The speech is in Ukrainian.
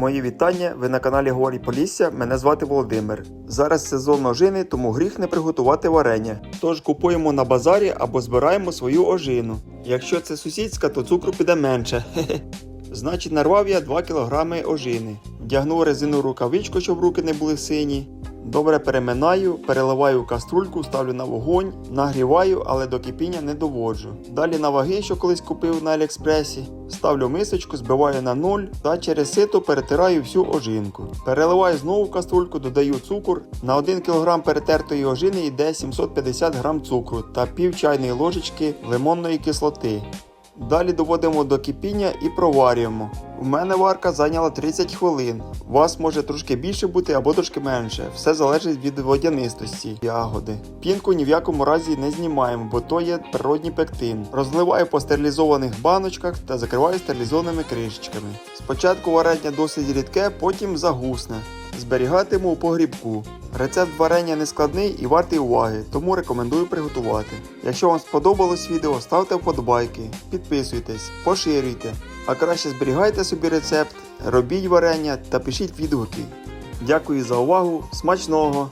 Мої вітання. Ви на каналі Говорі Полісся. Мене звати Володимир. Зараз сезон ожини, тому гріх не приготувати варення. Тож купуємо на базарі або збираємо свою ожину. Якщо це сусідська, то цукру піде менше. Значить, нарвав я 2 кг ожини. Вдягнув резину рукавичку, щоб руки не були сині. Добре переминаю, переливаю каструльку, ставлю на вогонь, нагріваю, але до кипіння не доводжу. Далі на ваги, що колись купив на Аліекспресі, ставлю мисочку, збиваю на ноль та через сито перетираю всю ожинку. Переливаю знову каструльку, додаю цукор. На 1 кг перетертої ожини йде 750 г цукру та пів чайної ложечки лимонної кислоти. Далі доводимо до кипіння і проварюємо. У мене варка зайняла 30 хвилин. У вас може трошки більше бути або трошки менше. Все залежить від водянистості ягоди. Пінку ні в якому разі не знімаємо, бо то є природній пектин. Розливаю по стерилізованих баночках та закриваю стерилізованими кришечками. Спочатку варення досить рідке, потім загусне. Зберігатиму у погрібку. Рецепт варення не складний і вартий уваги, тому рекомендую приготувати. Якщо вам сподобалось відео, ставте вподобайки, підписуйтесь, поширюйте, а краще зберігайте собі рецепт, робіть варення та пишіть відгуки. Дякую за увагу, смачного!